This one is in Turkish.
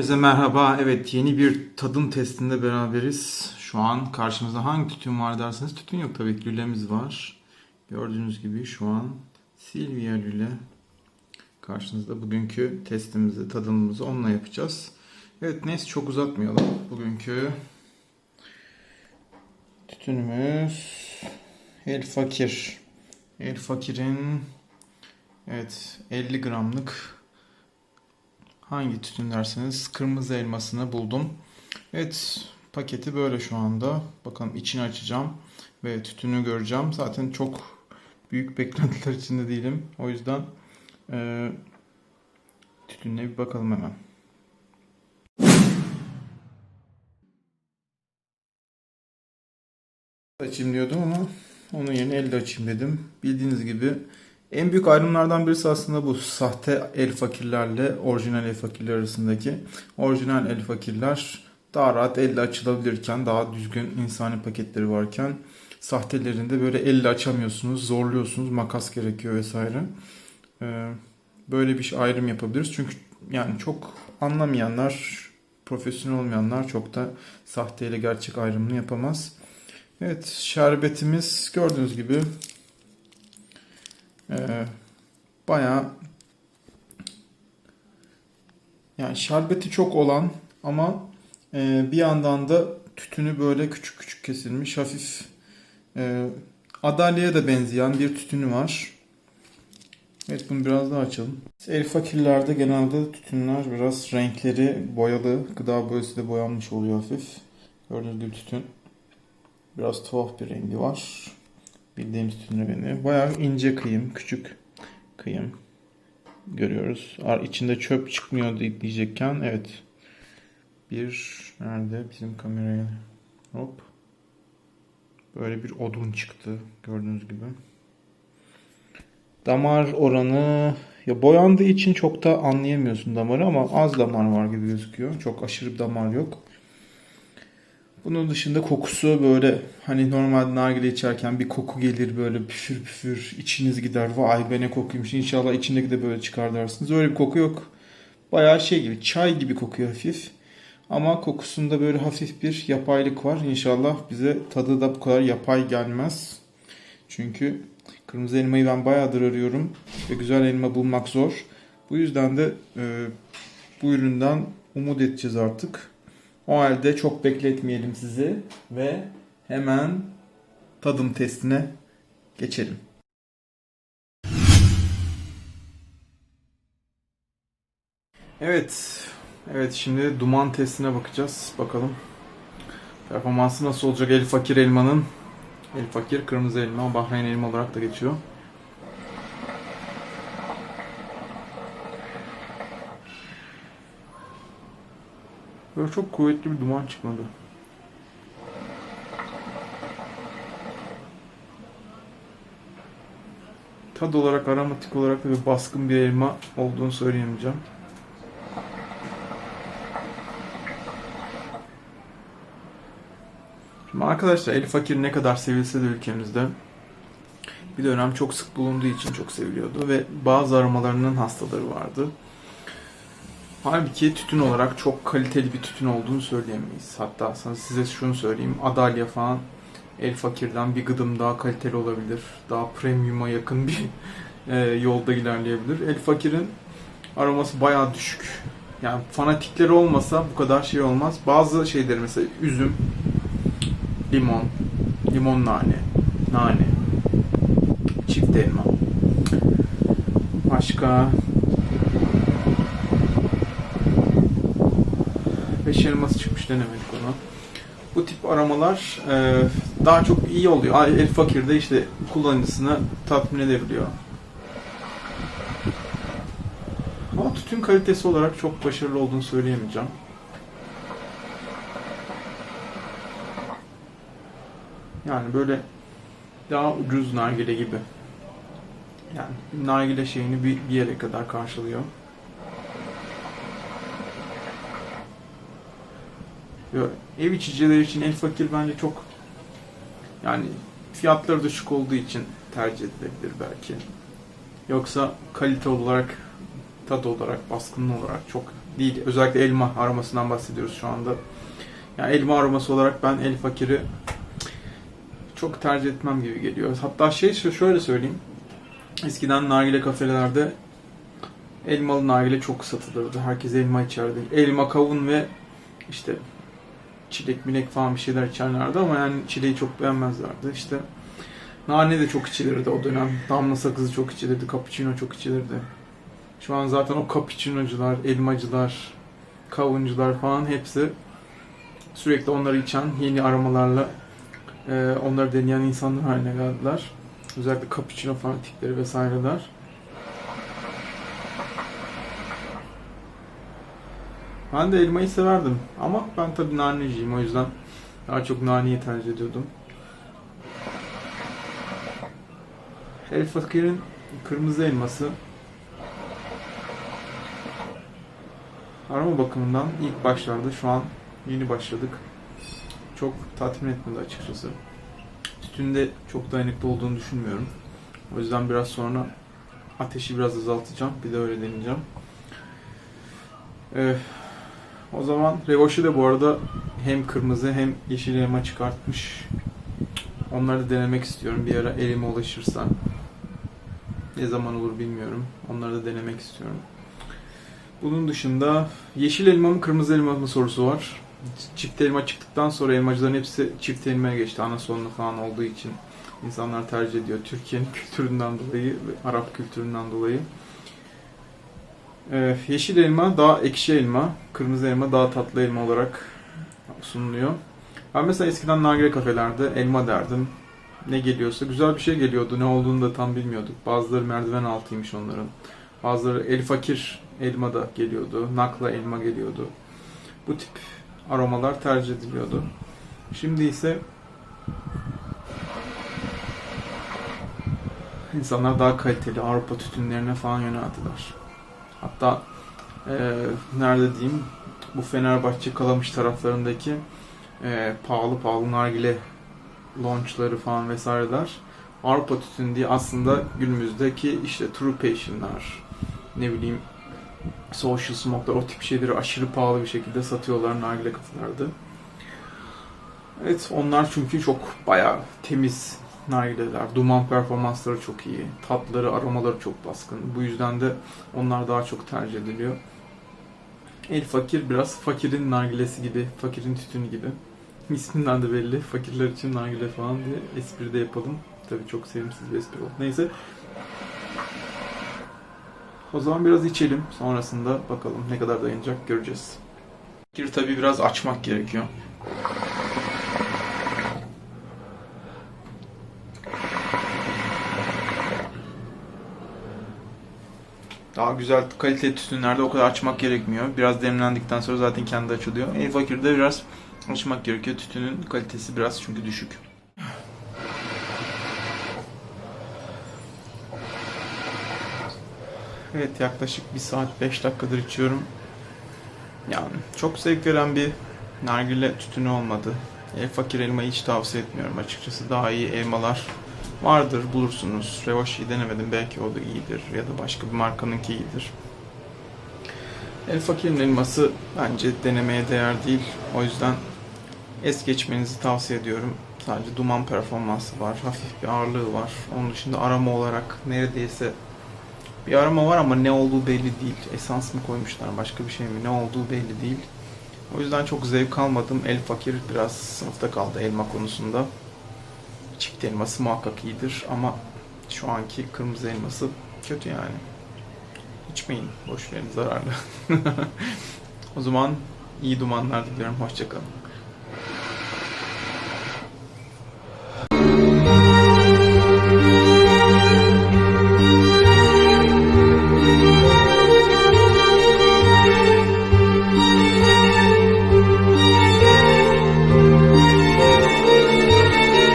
Herkese merhaba. Evet yeni bir tadım testinde beraberiz. Şu an karşımızda hangi tütün var derseniz tütün yok tabii ki lülemiz var. Gördüğünüz gibi şu an Silvia lüle karşınızda. Bugünkü testimizi, tadımımızı onunla yapacağız. Evet neyse çok uzatmayalım. Bugünkü tütünümüz El Fakir. El Fakir'in evet 50 gramlık Hangi tütün derseniz kırmızı elmasını buldum. Evet paketi böyle şu anda. Bakalım içini açacağım ve tütünü göreceğim. Zaten çok büyük beklentiler içinde değilim. O yüzden e, tütününe bir bakalım hemen. Açayım diyordum ama onun yerine elde açayım dedim. Bildiğiniz gibi en büyük ayrımlardan birisi aslında bu sahte el fakirlerle orijinal el fakirler arasındaki. Orijinal el fakirler daha rahat elle açılabilirken, daha düzgün insani paketleri varken sahtelerinde böyle elle açamıyorsunuz, zorluyorsunuz, makas gerekiyor vesaire. Ee, böyle bir ayrım yapabiliriz. Çünkü yani çok anlamayanlar, profesyonel olmayanlar çok da sahte ile gerçek ayrımını yapamaz. Evet, şerbetimiz gördüğünüz gibi ee, bayağı yani şerbeti çok olan ama e, bir yandan da tütünü böyle küçük küçük kesilmiş hafif e, adalyaya da benzeyen bir tütünü var. Evet bunu biraz daha açalım. El fakirlerde genelde tütünler biraz renkleri boyalı. Gıda boyası da boyanmış oluyor hafif. Gördüğünüz gibi tütün. Biraz tuhaf bir rengi var. Bildiğimiz tütün rengi. Bayağı ince kıyım, küçük kıyım görüyoruz. İçinde çöp çıkmıyor diyecekken evet. Bir nerede bizim kameraya hop böyle bir odun çıktı gördüğünüz gibi. Damar oranı ya boyandığı için çok da anlayamıyorsun damarı ama az damar var gibi gözüküyor. Çok aşırı damar yok. Bunun dışında kokusu böyle hani normal nargile içerken bir koku gelir böyle püfür püfür içiniz gider. Vay be ne kokuymuş inşallah içindeki de böyle çıkar dersiniz. Öyle bir koku yok. Bayağı şey gibi çay gibi kokuyor hafif. Ama kokusunda böyle hafif bir yapaylık var. İnşallah bize tadı da bu kadar yapay gelmez. Çünkü kırmızı elmayı ben bayağıdır arıyorum. Ve güzel elma bulmak zor. Bu yüzden de e, bu üründen umut edeceğiz artık. O halde çok bekletmeyelim sizi ve hemen tadım testine geçelim. Evet. Evet şimdi duman testine bakacağız. Bakalım. Performansı nasıl olacak El Fakir elmanın? El Fakir kırmızı elma, Bahreyn elma olarak da geçiyor. Böyle çok kuvvetli bir duman çıkmadı. Tad olarak, aromatik olarak da bir baskın bir elma olduğunu söyleyemeyeceğim. Şimdi arkadaşlar El Fakir ne kadar sevilse de ülkemizde bir dönem çok sık bulunduğu için çok seviliyordu ve bazı aromalarının hastaları vardı. Halbuki tütün olarak çok kaliteli bir tütün olduğunu söyleyemeyiz. Hatta sana size şunu söyleyeyim. Adalya falan El Fakir'den bir gıdım daha kaliteli olabilir. Daha premium'a yakın bir e, yolda ilerleyebilir. El Fakir'in aroması bayağı düşük. Yani fanatikleri olmasa bu kadar şey olmaz. Bazı şeyleri mesela üzüm, limon, limon nane, nane, çift elma. Başka Beş elması çıkmış denemedik onu. Bu tip aramalar e, daha çok iyi oluyor. El Fakir'de işte kullanıcısını tatmin edebiliyor. Ama tütün kalitesi olarak çok başarılı olduğunu söyleyemeyeceğim. Yani böyle daha ucuz nargile gibi. Yani nargile şeyini bir, bir yere kadar karşılıyor. Ev içicileri için El Fakir bence çok yani fiyatları düşük olduğu için tercih edilebilir belki. Yoksa kalite olarak, tat olarak, baskın olarak çok değil. Özellikle elma aromasından bahsediyoruz şu anda. Yani elma aroması olarak ben el fakiri çok tercih etmem gibi geliyor. Hatta şey şöyle söyleyeyim. Eskiden nargile kafelerde elmalı nargile çok satılırdı. Herkes elma içerdi. Elma, kavun ve işte çilek milek falan bir şeyler içerlerdi ama yani çileği çok beğenmezlerdi. İşte nane de çok içilirdi o dönem. Damla sakızı çok içilirdi. Cappuccino çok içilirdi. Şu an zaten o cappuccinocular, elmacılar, kavuncular falan hepsi sürekli onları içen yeni aromalarla e, onları deneyen insanlar haline geldiler. Özellikle cappuccino fanatikleri vesaireler. Ben de elmayı severdim ama ben tabii naneciyim o yüzden daha çok naneyi tercih ediyordum. El Fakir'in kırmızı elması aroma bakımından ilk başlarda şu an yeni başladık. Çok tatmin etmedi açıkçası. Tütünde çok dayanıklı olduğunu düşünmüyorum. O yüzden biraz sonra ateşi biraz azaltacağım. Bir de öyle deneyeceğim. Ee, o zaman Revoş'u da bu arada hem kırmızı hem yeşil elma çıkartmış. Onları da denemek istiyorum. Bir ara elime ulaşırsa. Ne zaman olur bilmiyorum. Onları da denemek istiyorum. Bunun dışında yeşil elma mı kırmızı elma mı sorusu var. Çift elma çıktıktan sonra elmacıların hepsi çift elmaya geçti. Ana sonlu falan olduğu için insanlar tercih ediyor. Türkiye'nin kültüründen dolayı ve Arap kültüründen dolayı. Ee, yeşil elma daha ekşi elma, kırmızı elma daha tatlı elma olarak sunuluyor. Ben mesela eskiden nargile kafelerde elma derdim. Ne geliyorsa güzel bir şey geliyordu. Ne olduğunu da tam bilmiyorduk. Bazıları merdiven altıymış onların. Bazıları el fakir elma da geliyordu. Nakla elma geliyordu. Bu tip aromalar tercih ediliyordu. Şimdi ise insanlar daha kaliteli Avrupa tütünlerine falan yöneldiler. Hatta e, nerede diyeyim bu Fenerbahçe Kalamış taraflarındaki e, pahalı pahalı nargile launchları falan vesaireler Avrupa tütünü diye aslında günümüzdeki işte True Passion'lar ne bileyim Social Smoke'lar o tip şeyleri aşırı pahalı bir şekilde satıyorlar nargile kafelerde. Evet onlar çünkü çok bayağı temiz nargileler. Duman performansları çok iyi. Tatları, aromaları çok baskın. Bu yüzden de onlar daha çok tercih ediliyor. El fakir biraz fakirin nargilesi gibi, fakirin tütünü gibi. İsminden de belli. Fakirler için nargile falan diye espri de yapalım. Tabii çok sevimsiz bir espri oldu. Neyse. O zaman biraz içelim. Sonrasında bakalım ne kadar dayanacak göreceğiz. Fakir tabii biraz açmak gerekiyor. Daha güzel kaliteli tütünlerde o kadar açmak gerekmiyor. Biraz demlendikten sonra zaten kendi açılıyor. El fakirde biraz açmak gerekiyor. Tütünün kalitesi biraz çünkü düşük. Evet yaklaşık 1 saat 5 dakikadır içiyorum. Yani çok zevk veren bir nargile tütünü olmadı. El fakir elmayı hiç tavsiye etmiyorum açıkçası. Daha iyi elmalar vardır bulursunuz. Revaş'ı denemedim belki o da iyidir ya da başka bir markanınki iyidir. El fakirin elması bence denemeye değer değil. O yüzden es geçmenizi tavsiye ediyorum. Sadece duman performansı var, hafif bir ağırlığı var. Onun dışında arama olarak neredeyse bir arama var ama ne olduğu belli değil. Esans mı koymuşlar, başka bir şey mi? Ne olduğu belli değil. O yüzden çok zevk almadım. El fakir biraz sınıfta kaldı elma konusunda. Çift elması muhakkak iyidir ama şu anki kırmızı elması kötü yani. İçmeyin, boş verin zararlı. o zaman iyi dumanlar diliyorum. Hoşçakalın.